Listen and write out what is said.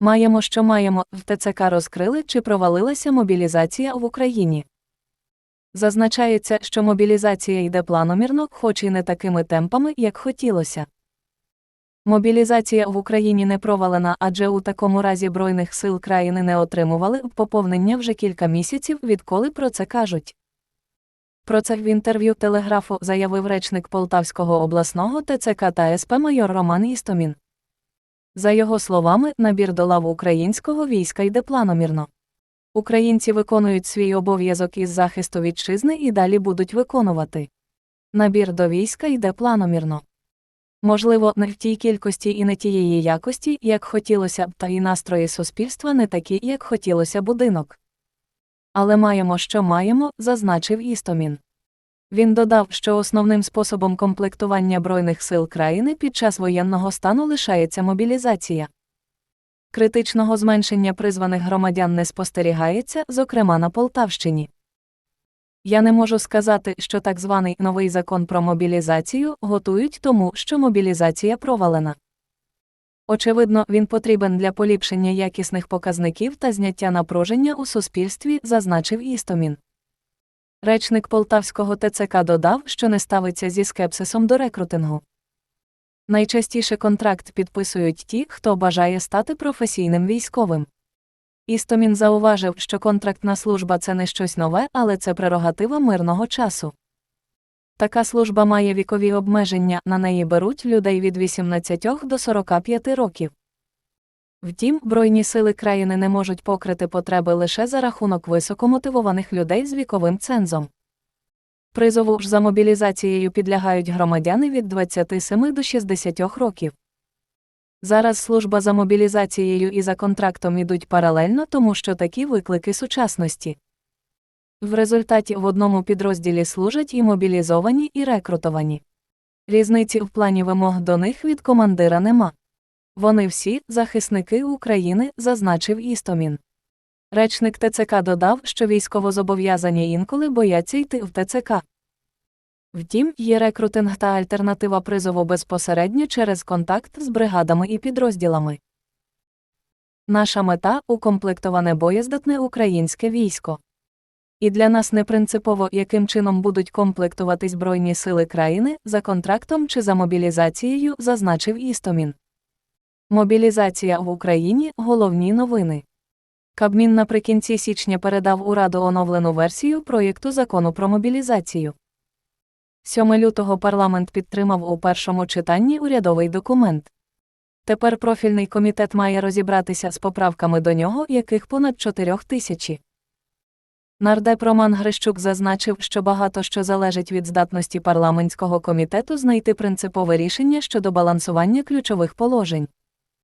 Маємо, що маємо, в ТЦК розкрили чи провалилася мобілізація в Україні. Зазначається, що мобілізація йде планомірно, хоч і не такими темпами, як хотілося. Мобілізація в Україні не провалена, адже у такому разі Збройних сил країни не отримували поповнення вже кілька місяців, відколи про це кажуть. Про це в інтерв'ю телеграфу заявив речник Полтавського обласного ТЦК та СП майор Роман Істомін. За його словами, набір до лав українського війська йде планомірно. Українці виконують свій обов'язок із захисту вітчизни і далі будуть виконувати. Набір до війська йде планомірно. Можливо, не в тій кількості і не тієї якості, як хотілося б, та і настрої суспільства не такі, як хотілося будинок. Але маємо, що маємо, зазначив Істомін. Він додав, що основним способом комплектування Збройних сил країни під час воєнного стану лишається мобілізація. Критичного зменшення призваних громадян не спостерігається, зокрема на Полтавщині. Я не можу сказати, що так званий новий закон про мобілізацію готують тому, що мобілізація провалена. Очевидно, він потрібен для поліпшення якісних показників та зняття напруження у суспільстві, зазначив Істомін. Речник Полтавського ТЦК додав, що не ставиться зі скепсисом до рекрутингу. Найчастіше контракт підписують ті, хто бажає стати професійним військовим. Істомін зауважив, що контрактна служба це не щось нове, але це прерогатива мирного часу. Така служба має вікові обмеження, на неї беруть людей від 18 до 45 років. Втім, Збройні сили країни не можуть покрити потреби лише за рахунок високомотивованих людей з віковим цензом. Призову ж за мобілізацією підлягають громадяни від 27 до 60 років. Зараз служба за мобілізацією і за контрактом ідуть паралельно, тому що такі виклики сучасності. В результаті в одному підрозділі служать і мобілізовані, і рекрутовані. Різниці в плані вимог до них від командира нема. Вони всі захисники України, зазначив Істомін. Речник ТЦК додав, що військовозобов'язані інколи бояться йти в ТЦК. Втім, є рекрутинг та альтернатива призову безпосередньо через контакт з бригадами і підрозділами. Наша мета укомплектоване боєздатне українське військо. І для нас не принципово, яким чином будуть комплектувати Збройні сили країни за контрактом чи за мобілізацією, зазначив Істомін. Мобілізація в Україні головні новини. Кабмін наприкінці січня передав у Раду оновлену версію проєкту закону про мобілізацію. 7 лютого парламент підтримав у першому читанні урядовий документ. Тепер профільний комітет має розібратися з поправками до нього, яких понад 4 тисячі. Нардеп Роман Грищук зазначив, що багато що залежить від здатності парламентського комітету знайти принципове рішення щодо балансування ключових положень.